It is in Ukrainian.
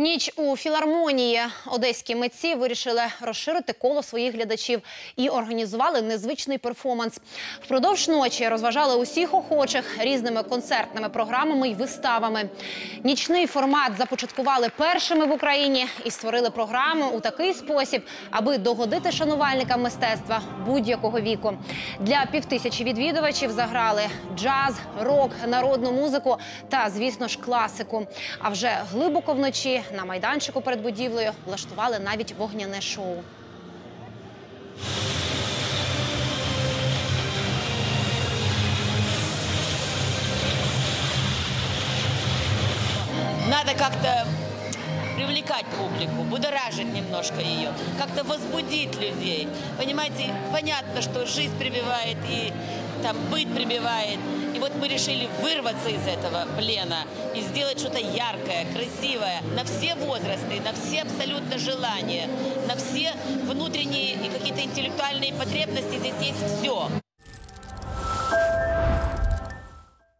Ніч у філармонії одеські митці вирішили розширити коло своїх глядачів і організували незвичний перформанс. Впродовж ночі розважали усіх охочих різними концертними програмами і виставами. Нічний формат започаткували першими в Україні і створили програму у такий спосіб, аби догодити шанувальникам мистецтва будь-якого віку. Для півтисячі відвідувачів заграли джаз, рок, народну музику та, звісно ж, класику. А вже глибоко вночі на майданчику перед будівлею влаштували навіть вогняне шоу. Надо как-то привлекать публику, будоражить немножко ее, как-то возбудить людей. Понимаете, понятно, что жизнь прибивает и там быт прибивает. И вот мы решили вырваться из этого плена и сделать что-то яркое, красивое, на все возрасты, на все абсолютно желания, на все внутренние и какие-то интеллектуальные потребности. Здесь есть